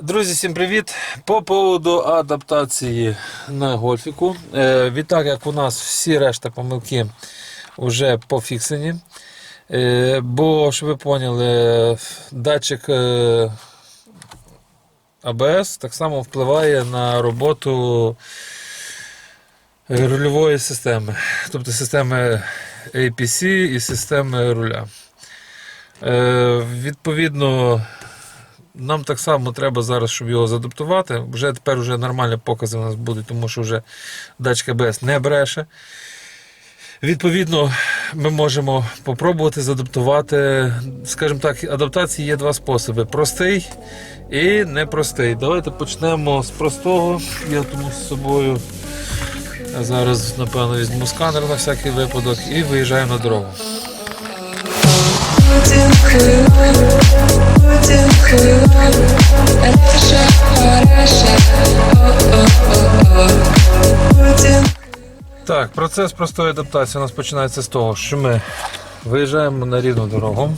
Друзі, всім привіт! По поводу адаптації на гольфіку. Е, відтак, як у нас всі решта помилки вже пофіксені. Е, бо, щоб ви поняли, датчик е, АБС так само впливає на роботу е, рульової системи, тобто системи APC і системи руля. Відповідно, нам так само треба зараз, щоб його задаптувати. Вже тепер вже нормальні покази у нас будуть, тому що вже датчик АБС не бреше. Відповідно, ми можемо попробувати задаптувати. Скажімо так, адаптації є два способи: простий і непростий. Давайте почнемо з простого. Я тому з собою зараз, напевно, візьму сканер на всякий випадок і виїжджаю на дорогу. Так, процес простої адаптації у нас починається з того, що ми виїжджаємо на рівну дорогу,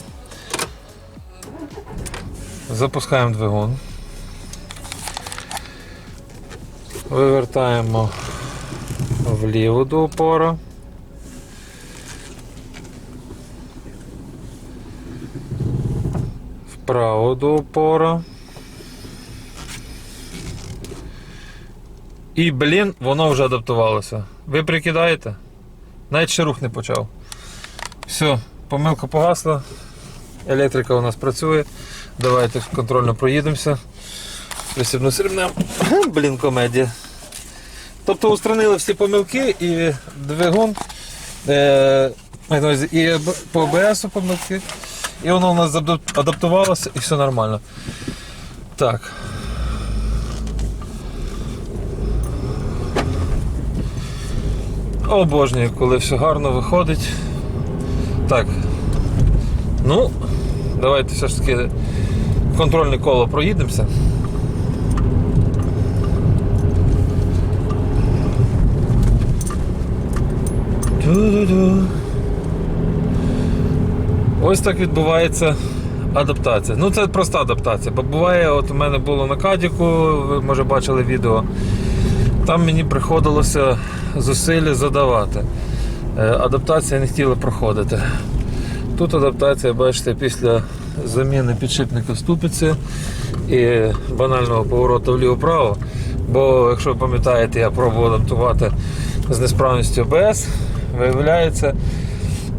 запускаємо двигун, вивертаємо вліво до опора. Вправо до опора. І, блін, воно вже адаптувалося. Ви прикидаєте? Навіть ще рух не почав. Все, помилка погасла. Електрика у нас працює. Давайте контрольно проїдемося. Присібну ремнем. Блін, комедія. Тобто устранили всі помилки і двигун. Е, і по ОБС помилки. І воно у нас адаптувалося і все нормально. Так. Обожнюю, коли все гарно виходить. Так. Ну, давайте все ж таки контрольне коло проїдемося. Ту-ду-ду. Ось так відбувається адаптація. Ну це проста адаптація. Бо буває, от у мене було на кадіку, ви може бачили відео. Там мені приходилося зусилля задавати. Е, Адаптація не хотіла проходити. Тут адаптація, бачите, після заміни підшипника ступиці і банального повороту вліво-право. Бо, якщо ви пам'ятаєте, я пробував адаптувати з несправністю АБС, виявляється,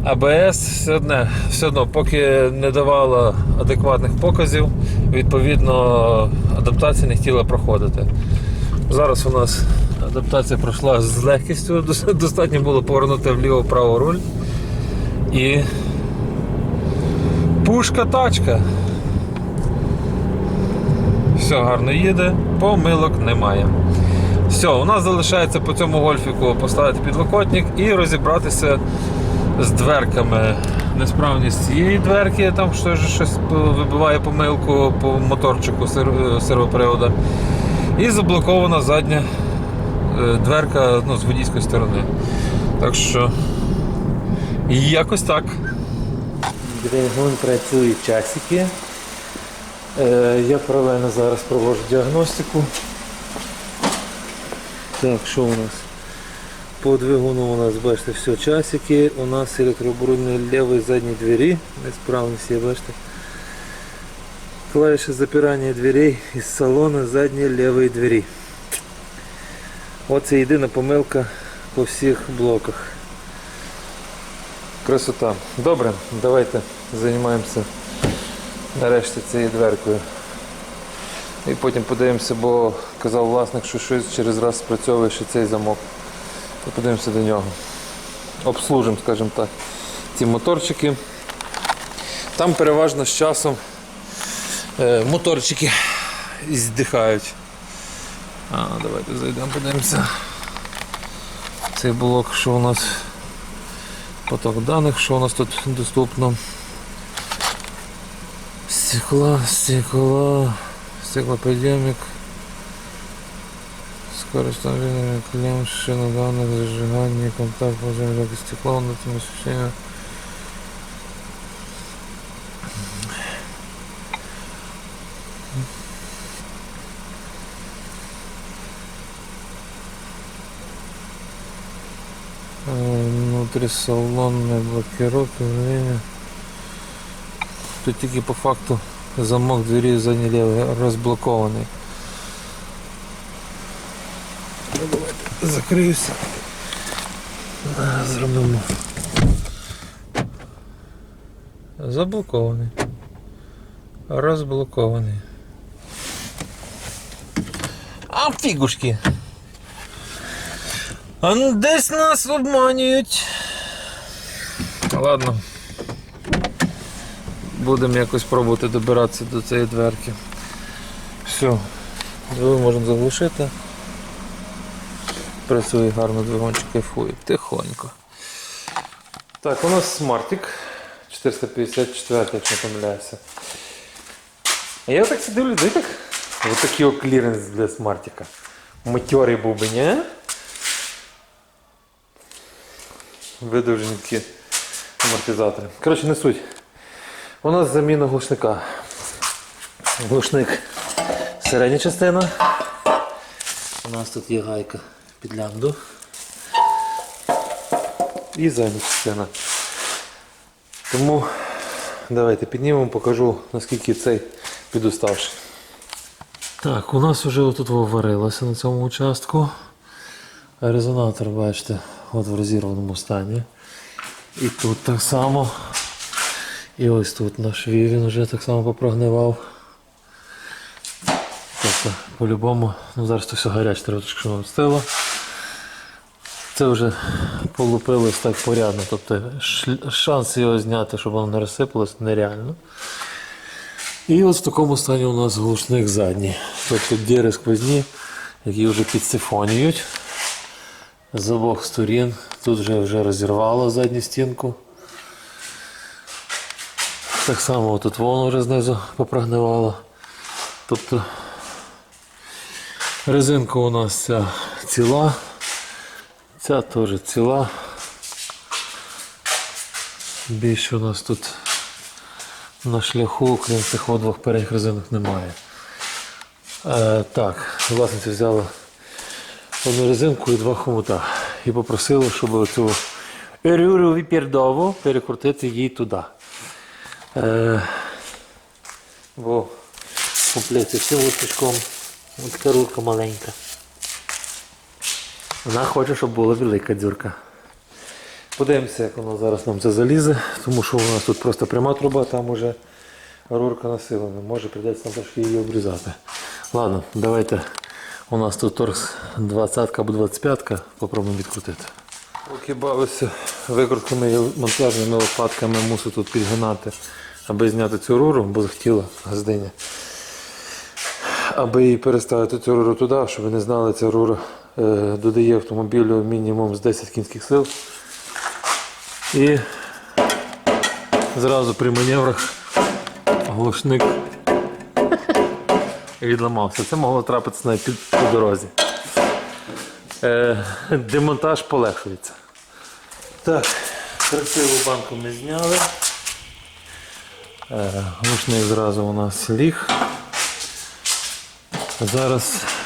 АБС все одно, все одно, поки не давала адекватних показів, відповідно адаптація не хотіла проходити. Зараз у нас адаптація пройшла з легкістю. Достатньо було повернути вліво-право руль. І пушка тачка. Все гарно їде, помилок немає. Все, у нас залишається по цьому гольфіку поставити підлокотник і розібратися з дверками. Несправність цієї дверки, там щось, щось вибиває помилку по моторчику сервопривода. І заблокована задня е, дверка ну, з водійської сторони. Так що якось так. Двигун працює часики. Е, я паралельно зараз проводжу діагностику. Так, що у нас? По двигуну у нас, бачите, все часики. У нас електрооборудование лівої задньої двері. Несправності, бачите. Клавиши запирання дверей із салону задньої лівої двері. Оце єдина помилка по всіх блоках. Красота. Добре, давайте займаємося нарешті цією дверкою. І потім подивимося, бо казав власник, що щось через раз спрацьовує ще цей замок. Подивимося до нього. Обслужимо, скажімо так, ці моторчики. Там переважно з часом е, моторчики здихають. А, давайте зайдемо, подивимося. Цей блок, що у нас поток даних, що у нас тут доступно. Стекла, стекло, стеклоподъемник. Скорость мобильными клеем на данных зажигания, контакт, положение как стекло, на внутреннее освещение. Внутри салонная блокировка, время. Тут тільки по факту замок двери задней левой разблокованный. Закриюся. Зробимо. Заблокований. Розблокований. А фігушки. А десь нас обманюють. Ладно. Будемо якось пробувати добиратися до цієї дверки. Все. Двигун можемо заглушити. Працює гарно двигунчик кайфує. Тихонько. Так, у нас смартик 454, якщо не помиляюся. Я так сидив людей так. Ось такий о кліренс для смартика. Матьорий був би, ні? Видовжені такі амортизатори. Коротше, не суть. У нас заміна глушника. Глушник середня частина. У нас тут є гайка під лямбду. І задня частина. Тому давайте піднімемо, покажу наскільки цей підуставший. Так, у нас вже тут варилося на цьому участку. Резонатор, бачите, от в розірваному стані. І тут так само. І ось тут на шві він вже так само попрогнивав. Тобто, по-любому, ну зараз то все гаряче, треба трошки стило. Це вже полупилось так порядно. Тобто шанс його зняти, щоб воно не розсипалось, нереально. І от в такому стані у нас глушник задній. Тобто діри сквозні, які вже підсифонюють з обох сторін. Тут вже, вже розірвало задню стінку. Так само тут воно вже знизу попрогнивало. Тобто резинка у нас ця ціла, ця теж ціла. Більше у нас тут на шляху, крім цих двох передніх резинок, немає. Е, так, власниця взяла одну резинку і два хомута. І попросила, щоб оцю рюрю віпердову перекрутити їй туди. Е, бо в комплекті цим листочком така рурка маленька. Вона хоче, щоб була велика дзюрка. Подивимося, як воно зараз нам це залізе, тому що у нас тут просто пряма труба, там уже рурка насилена. Може прийдеться нам трошки її обрізати. Ладно, давайте. У нас тут торкс 20 або 25-ка, попробуємо відкрутити. Поки бавився викрутками і монтажними лопатками, мусив тут підгинати, аби зняти цю руру, бо захотіла газдиня. Аби її переставити цю руру туди, щоб ви не знали, ця рура додає автомобілю мінімум з 10 кінських сил. І зразу при маневрах глушник відламався. Це могло трапитися під, по дорозі. Е, демонтаж полегшується. Так, красиву банку ми зняли. Е, глушник зразу у нас ліг. Зараз е,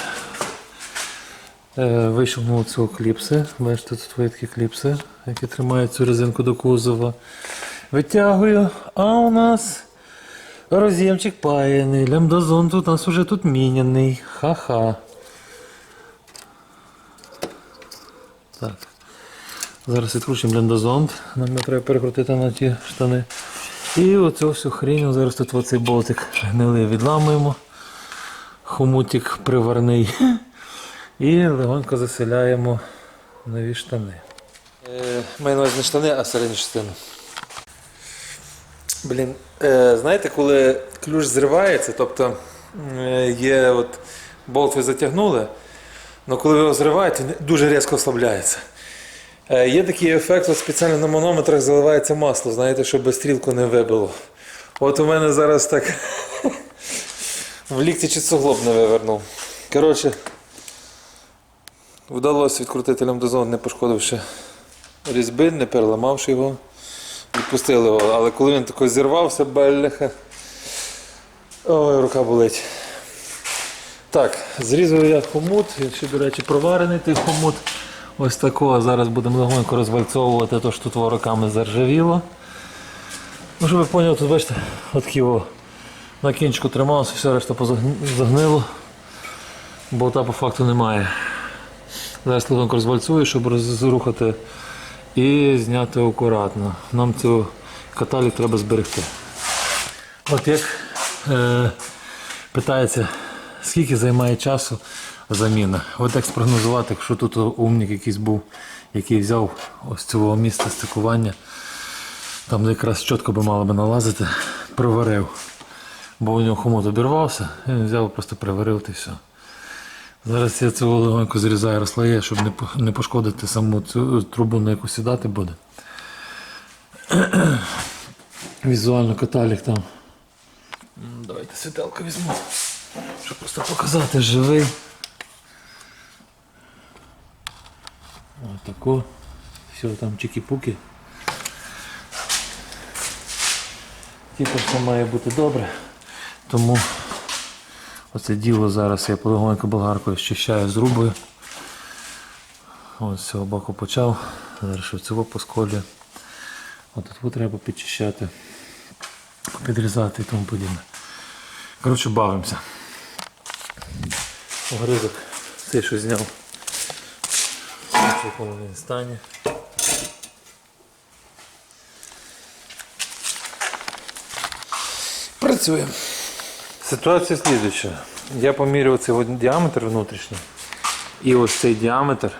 вийшов цього кліпси. Бачите, тут є такі кліпси, які тримають цю резинку до кузова. Витягую, а у нас роз'ємчик паяний. Лямдозон тут у нас уже тут міняний. Ха-ха. Так. Зараз відкручуємо лендозонд. Нам не треба перекрутити на ті штани. І оцю всю хрінь, зараз тут оцей болтик гнилий відламуємо. Хомутик приварний. І легонько заселяємо нові штани. Е, маю на не штани, а середню частину. Блін, е, знаєте, коли ключ зривається, тобто е, є от болт ви затягнули, але коли ви його зриваєте, він дуже різко ослабляється. Є такий ефект, от спеціально на манометрах заливається масло, знаєте, щоб стрілку не вибило. От у мене зараз так в лікті чи суглоб не вивернув. Коротше, вдалося відкрутити лямдозон, не пошкодивши різьби, не переламавши його. Відпустили його, але коли він тако зірвався, беляха. Ой, рука болить. Так, зрізав я хомут, ще, до речі, проварений той хомут. Ось такого зараз будемо легонько розвальцовувати, то що тут вороками заржавіло. Ну, щоб ви поняли, тут бачите, от такі на кінчику трималося, все решта позагни- загнило. Болта по факту немає. Зараз легонько розвальцую, щоб розрухати і зняти акуратно. Нам цю каталік треба зберегти. От як е, питається, скільки займає часу заміна. От як спрогнозувати, якщо тут умник якийсь був, який взяв ось цього місця стикування, там якраз чітко би мало би налазити, проварив. Бо у нього хомут обірвався, і він взяв, просто приварив та все. Зараз я цього легонько зрізаю розслоє, щоб не, пошкодити саму цю трубу, на яку сідати буде. Візуально каталік там. Давайте світелку візьму, щоб просто показати живий. Отако. Все там чики-пуки. Типу все має бути добре. Тому оце діло зараз я полегонько болгаркою щищаю з рубою. Ось з цього боку почав. Зараз цього посколюю. От тут треба підчищати, підрізати і тому подібне. Коротше, бавимося. Огризок цей, що зняв. В якому він стані. Працюємо. Ситуація слідуюча. Я поміряв цей діаметр внутрішній. І ось цей діаметр.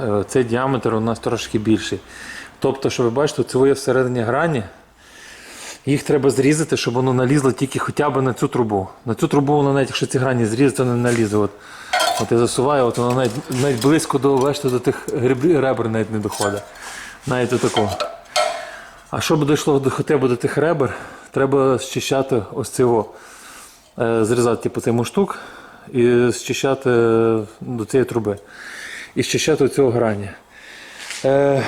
е, Цей діаметр у нас трошки більший. Тобто, що ви бачите, це є всередині грані. Їх треба зрізати, щоб воно налізло тільки хоча б на цю трубу. На цю трубу воно навіть якщо ці грані зрізати, не налізе. От, от я засуваю, от воно навіть, навіть близько до, бачите, до тих ребер навіть не доходить. Навіть до такого. А щоб дійшло до хоча б до тих ребер, треба зчищати ось цього. Е, Зрізати типу, цей муштук і зчищати до цієї труби. І зчищати цього грані. Е,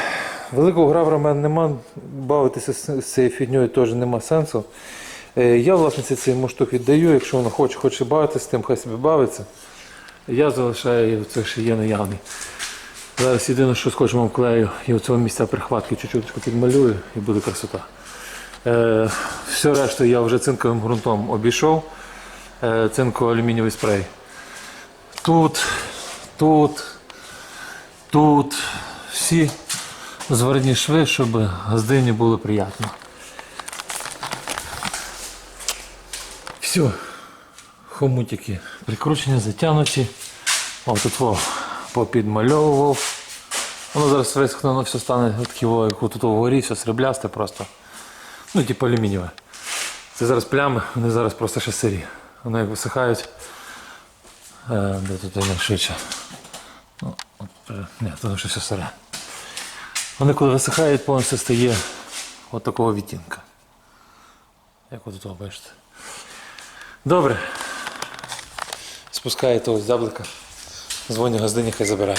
великого гравера в мене нема, бавитися з, цією фігньою теж нема сенсу. Е, я власниці цей муштук віддаю, якщо вона хоче, хоче бавитися з тим, хай собі бавиться. Я залишаю це, що є наявний. Зараз єдине, що скотчем вклею і оцього місця прихватки чуть-чуть підмалюю і буде красота. Е, все решту я вже цинковим ґрунтом обійшов. Е, цинко-алюмінієвий спрей. Тут, тут, тут всі зварні шви, щоб газдині було приємно. Все. Хомутики прикручені, затягнуті. О, тут во, попідмальовував. Воно зараз висохне, воно все стане таке, во, як тут вгорі, все сріблясте просто. Ну, типу алюмінієве. Це зараз плями, вони зараз просто ще сирі. Вони висихають. Е, де тут воно швидше? Ну, ні, тут ще все сире. Вони коли висихають, повністю стає от такого відтінка. Як от тут бачите. Добре. Спускаєте ось зяблика. Дзвоню газдині, хай забирає.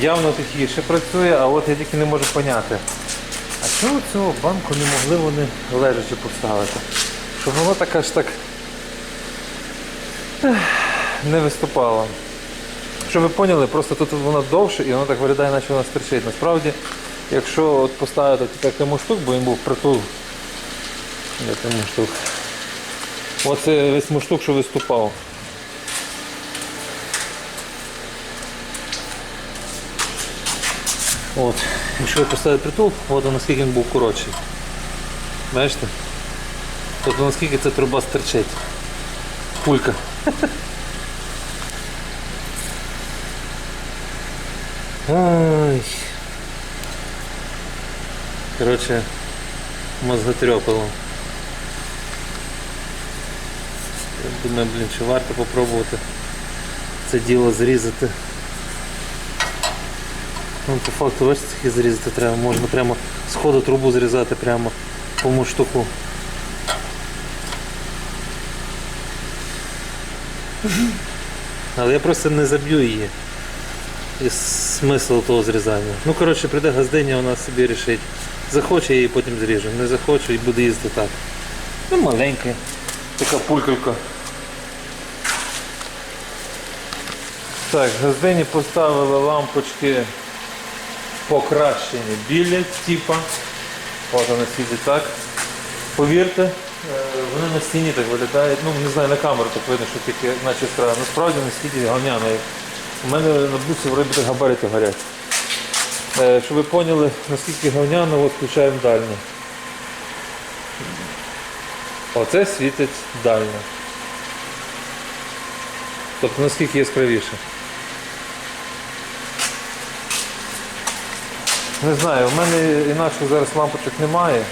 Явно тихіше працює, а от я тільки не можу поняти. А чого цього банку не могли вони лежачи поставити? Щоб воно так аж так не виступало. Щоб ви поняли, просто тут воно довше і воно так виглядає, наче воно стерчить. Насправді, якщо от поставити тут такий муштук, бо він був притул. Де той муштук? Оце весь муштук, що виступав. От. Якщо поставити притул, от наскільки він був коротший. Бачите? Тобто наскільки ця труба стерчить. Пулька. Ай. Коротше, мозготрепало. Думаю, блін, чи варто попробувати це діло зрізати. Ну, по факту, бачите, скільки зрізати треба. Можна прямо з ходу трубу зрізати прямо по муштуку. Але я просто не заб'ю її. І смисл того зрізання. Ну, коротше, прийде газдиня, вона собі рішить. Захоче, я її потім зріжу. Не захоче і буде їсти так. Ну, маленька. Така пулькалька. Так, газдині поставили лампочки покращені білі, типа. От вони світять так. Повірте, вони на стіні так виглядають. Ну, не знаю, на камеру так видно, що тільки наче страна. Насправді на світі говняно. У мене на бусі вроді габарити горять. Е, Щоб ви поняли, наскільки говняно, от включаємо дальню. Оце світить дально. Тобто наскільки яскравіше. Не знаю, в мене інакше зараз лампочок немає.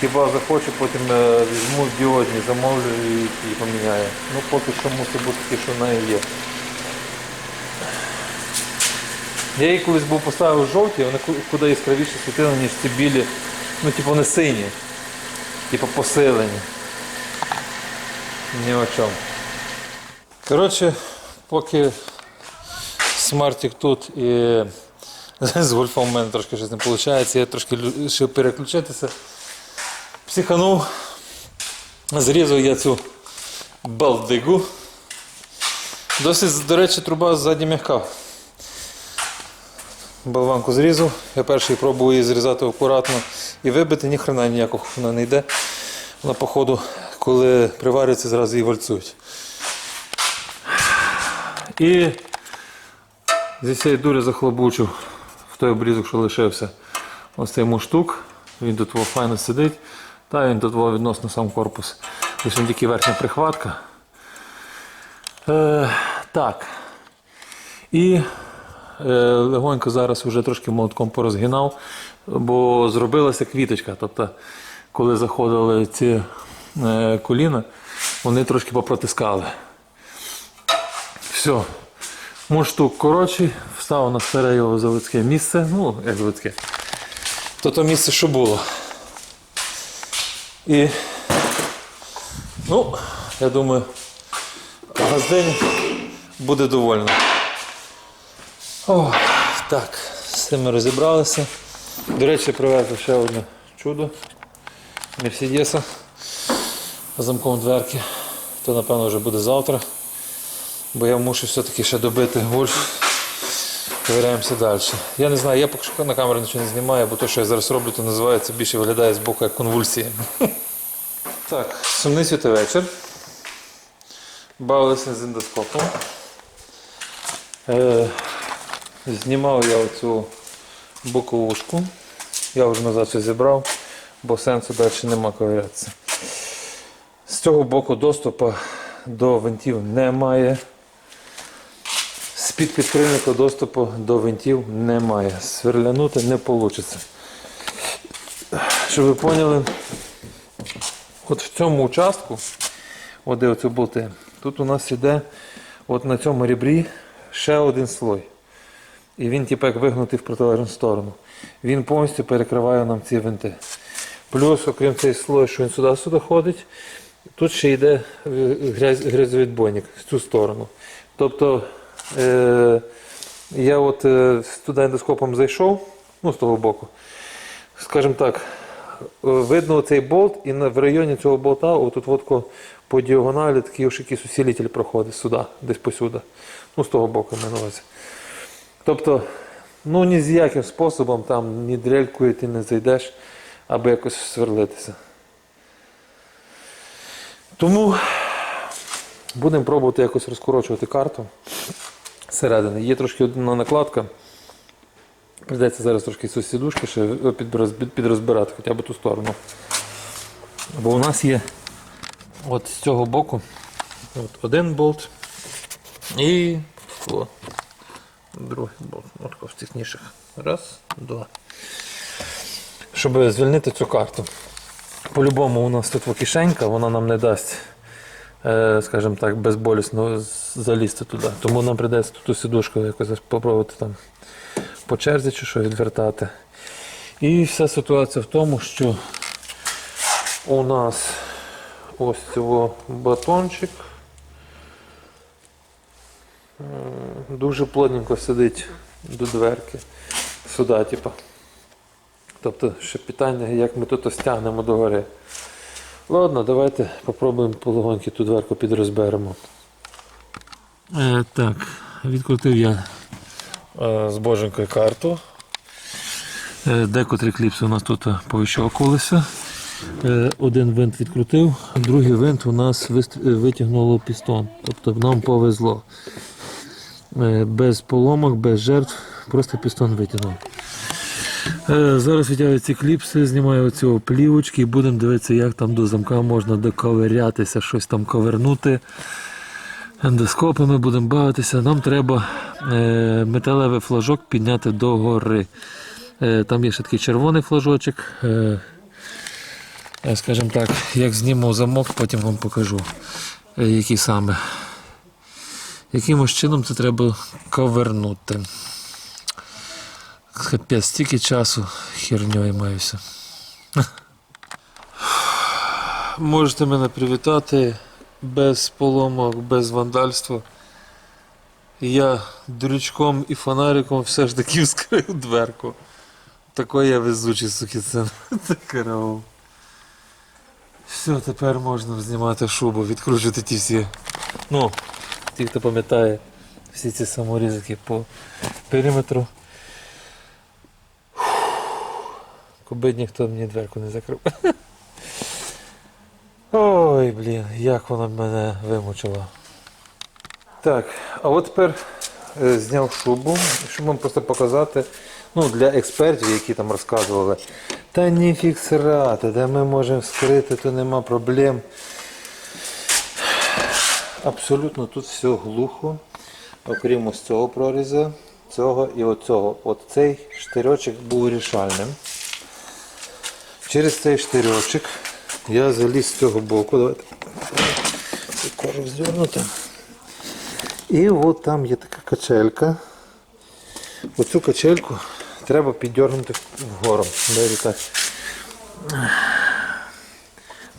Хіба захочу, потім е, візьму діодні, замовлю і, поміняю. Ну поки що мусить бути таке, що в неї є. Я її колись був поставив жовті, вони куди яскравіше світили, ніж ці білі, ну типу вони сині. Типу посилені. Ні о чому. Коротше, поки смартик тут і з гольфом в мене трошки щось не виходить, я трошки вирішив переключитися. Психанув, зрізав я цю балдигу. Досить, до речі, труба ззаді м'яка. Болванку зрізав. Я перший пробую її зрізати акуратно і вибити, ні хрена ніякого вона не йде. Вона, походу, коли приварюється, зразу її вальцують. І зі цієї дурі захлобучив в той обрізок, що лишився. Ось цей муштук. Він тут файно сидить. Та він тут відносно сам корпус. Ось він тільки верхня прихватка. Е, так. І е, легонько зараз вже трошки молотком порозгинав, бо зробилася квіточка. Тобто, коли заходили ці е, коліна, вони трошки попротискали. Все. Муштук коротший, встав на старе його заводське місце. Ну, як заводське. То то місце, що було. І, ну, я думаю, газдень буде довольна. О, так, з цим ми розібралися. До речі, привезли ще одне чудо Мерседеса з замком дверки. То напевно вже буде завтра. Бо я мушу все-таки ще добити гольф. Перевіряємося далі. Я не знаю, я поки що на камеру нічого не знімаю, бо те, що я зараз роблю, то називається більше виглядає з боку як конвульсія. Так, сумний святий вечір. Бавилися з ендоскопом. Е, знімав я оцю боковушку. Я вже назад все зібрав, бо сенсу далі нема ковирятися. З цього боку доступу до винтів немає. З-під підкрильника доступу до винтів немає. Сверлянути не вийде. Щоб ви поняли, от в цьому участку, от де оці болти, тут у нас іде от на цьому ребрі ще один слой. І він типу, як вигнутий в протилежну сторону. Він повністю перекриває нам ці винти. Плюс, окрім цей слой, що він сюди-сюди ходить, тут ще йде е, грязь, грязовідбойник в цю сторону. Тобто я от е, туди ендоскопом зайшов, ну з того боку, скажімо так, е, видно цей болт, і в районі цього болта, отут от по діагоналі такий ось якийсь усилитель проходить сюди, десь посюди. Ну, з того боку на увазі. Тобто, ну ні з яким способом там ні дрелькою ти не зайдеш, аби якось сверлитися. Тому будемо пробувати якось розкорочувати карту зсередини. Є трошки одна накладка. Придеться зараз трошки цю сідушки ще підрозбирати, хоча б ту сторону. Бо у нас є от з цього боку от один болт і о, другий болт. От в техніших. Раз, два. Щоб звільнити цю карту. По-любому у нас тут кишенька, вона нам не дасть, е, скажімо так, безболісно залізти туди. Тому нам прийдеться тут ту сідушку якось спробувати там по черзі чи що відвертати. І вся ситуація в тому, що у нас ось цього батончик дуже плотненько сидить до дверки сюди, типу. Тобто ще питання, як ми тут стягнемо догори. Ладно, давайте попробуємо полегоньки ту дверку підрозберемо. Е, так, відкрутив я е, з боженькою карту. Е, Декотрі кліпси у нас тут повищовкувалися. Е, Один винт відкрутив, другий винт у нас е, витягнуло пістон. Тобто нам повезло. Е, Без поломок, без жертв, просто пістон витягнув. Е, Зараз витягую ці кліпси, знімаю оцю плівочки і будемо дивитися, як там до замка можна доковирятися, щось там ковернути. Ендоскопами будемо бавитися. Нам треба е, металевий флажок підняти догори. Е, там є ще такий червоний флажочок. Е, е, скажімо так, як зніму замок, потім вам покажу, е, який саме. Якимось чином це треба ковернути. Капець, стільки часу херньою маюся. Можете мене привітати без поломок, без вандальства. Я дрючком і фонариком все ж таки вскрив дверку. Такий я везучий сукіцин. Це караул. Все, тепер можна знімати шубу, відкручувати ті всі. Ну, ті, хто пам'ятає, всі ці саморізики по периметру. Коби ніхто мені дверку не закрив. Ой, блін, як вона мене вимучила. Так, а от тепер е, зняв шубу, щоб вам просто показати. Ну, для експертів, які там розказували. Та ніфіг срати, де ми можемо скрити, то нема проблем. Абсолютно тут все глухо, окрім ось цього проріза, цього і оцього. От цей штирьочок був рішальним. Через цей штирьочок я заліз з цього боку. Давайте цей звернути. І от там є така качелька. Оцю качельку треба піддергнути вгору. Так.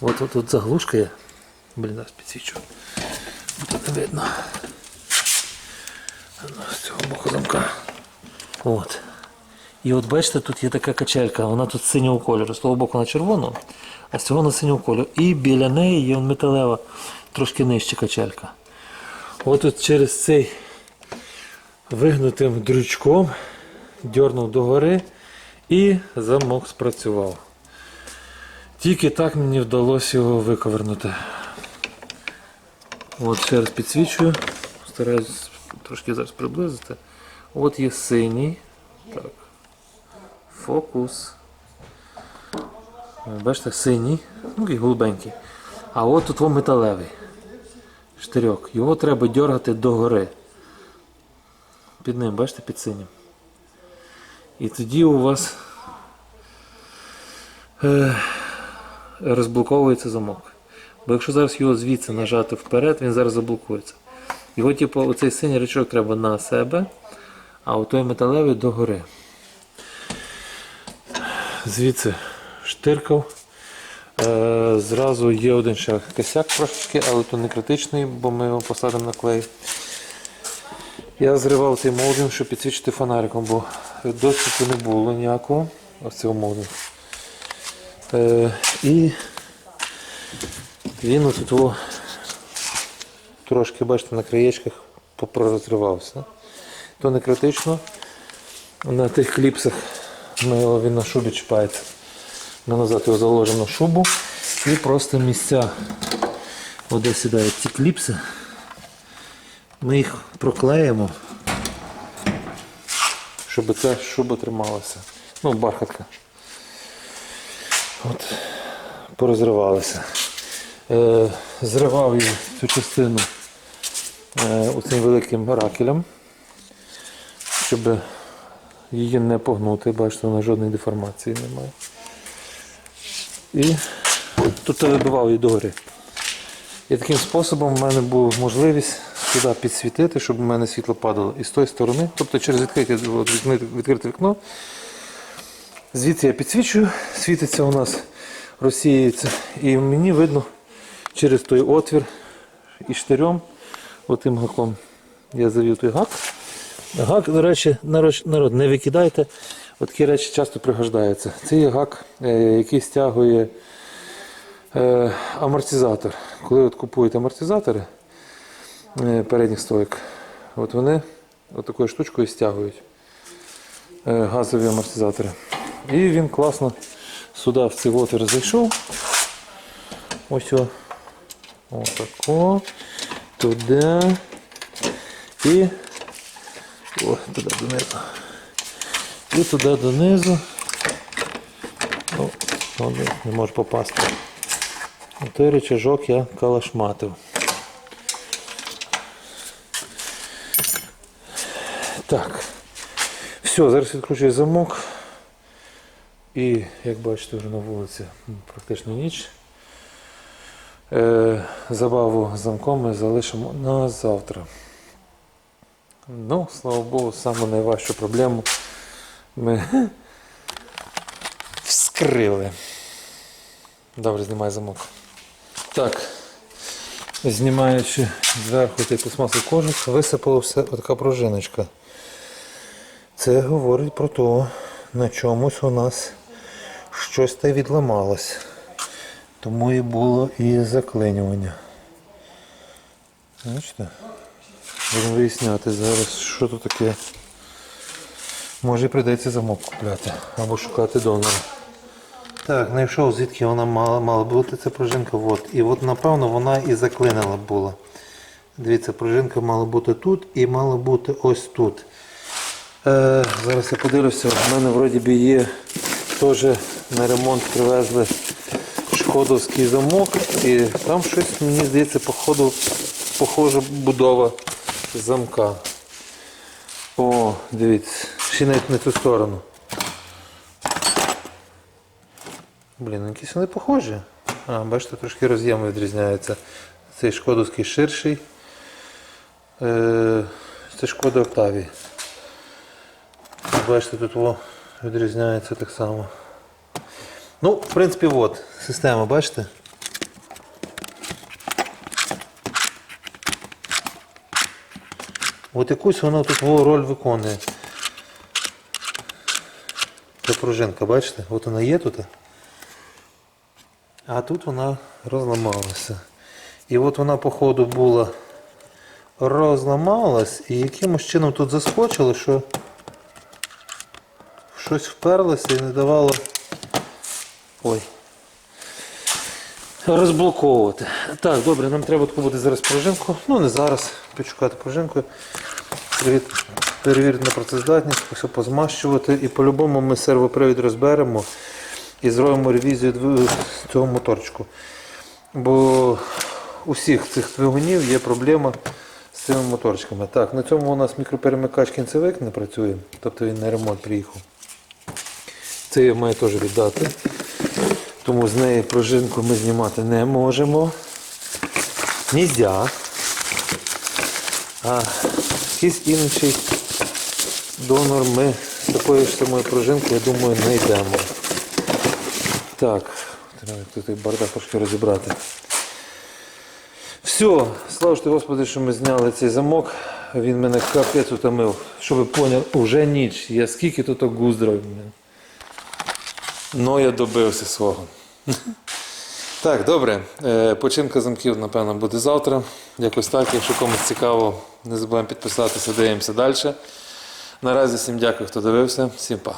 От от тут заглушка є. Блін, зараз підсвічу. Тут не видно. З цього боку замка. От. І от бачите, тут є така качелька, вона тут синього кольору. З того боку вона червоного, а з цього синього кольору. І біля неї є металева, трошки нижче качелька. От тут через цей вигнутим дрючком дьорнув догори і замок спрацював. Тільки так мені вдалося його виковернути. От ще раз підсвічую, стараюсь трошки зараз приблизити. От є синій. Так. Фокус. Бачите, синій, ну і голубенький. А от тут во металевий штирьок. Його треба дергати догори. Під ним, бачите, під синім. І тоді у вас е, розблоковується замок. Бо якщо зараз його звідси нажати вперед, він зараз заблокується. Його, типу, оцей синій речок треба на себе, а отой металевий догори. Звідси штиркав. Е, зразу є один ще косяк трошечки, але то не критичний, бо ми його посадимо на клей. Я зривав цей молдинг, щоб підсвічити фонариком, бо досвіду не було ніякого. Ось цього молдингу. Е, і він отут о, трошки, бачите, на краєчках попрозривався. То не критично. На тих кліпсах ми його, він на шубі чіпається. Ми назад його заложимо в шубу і просто місця, де сідають ці кліпси, ми їх проклеїмо, щоб ця шуба трималася. Ну, бархатка. От, порозривалася. Е, зривав її цю частину е, оцим великим ракелем, щоб її не погнути, бачите, вона жодної деформації немає. І тут вибивав її догори. І таким способом в мене була можливість сюди підсвітити, щоб у мене світло падало. І з тої сторони, тобто через відкрите, відкрите, вікно, звідси я підсвічую, світиться у нас, розсіюється. І мені видно через той отвір і штирем, отим гаком. Я завів той гак. Гак, до речі, народ, не викидайте. От такі речі часто пригождаються. Це є гак, е, який стягує е, амортизатор. Коли от купуєте амортизатори е, передніх стоїк, от вони отакою штучкою стягують газові амортизатори. І він класно сюди в цей отвір зайшов. Ось о. Отако. Туди. І о, туди донизу. І туди донизу. О, не- не можу попасти. Той речажок я калашматив. Так. Все, зараз відкручую замок. І, як бачите, вже на вулиці практично ніч. Е, забаву з замком ми залишимо на завтра. Ну, слава Богу, саму найважчу проблему ми вскрили. Добре, знімай замок. Так. Знімаючи зверху цей пластмасовий кожух, висипала все така пружиночка. Це говорить про те, на чомусь у нас щось та відламалось. Тому і було і заклинювання. Бачите? Будемо виясняти зараз, що тут таке. Може прийдеться замок купляти або шукати донора. Так, знайшов звідки вона мала, мала бути ця пружинка. От. І от напевно вона і заклинила була. Дивіться, пружинка мала бути тут і мала бути ось тут. Е, зараз я подивлюся, в мене вроді би є теж на ремонт привезли шкодовський замок, і там щось, мені здається, походу, похожа будова замка. О, дивіться, ще навіть не ту сторону. Блін, ну якісь вони похожі. А, бачите, трошки роз'єми відрізняються. Цей шкодовський ширший. Е, це шкода Октавії. Бачите, тут во відрізняється так само. Ну, в принципі, от, система, бачите? От якусь вона тут роль виконує. Це пружинка, бачите? От вона є тут. А тут вона розламалася. І от вона, походу, була розламалась і якимось чином тут заскочило, що щось вперлося і не давало. Ой. Розблоковувати. Так, добре, нам треба таку буде зараз пружинку. Ну не зараз, підшукати пружинку. Перевірити на працездатність, все позмащувати. І по-любому ми сервопривід розберемо і зробимо ревізію цього моторчику. Бо у всіх цих двигунів є проблема з цими моторчиками. Так, на цьому у нас мікроперемикач кінцевик не працює, тобто він на ремонт приїхав. Це я маю теж віддати. Тому з неї пружинку ми знімати не можемо. Ніздя. А якийсь інший донор ми з такою ж самою пружинкою, я думаю, не йдемо. Так, треба тут бардак трошки розібрати. Все, слава ж ти, Господи, що ми зняли цей замок. Він мене капець утомив. Щоб ви поняли, уже ніч. Я скільки тут гуздров. Ну, я добився свого. Так, добре. Е, Починка замків, напевно, буде завтра. Якось так. Якщо комусь цікаво, не забуваємо підписатися, дивимося далі. Наразі всім дякую, хто дивився. Всім па.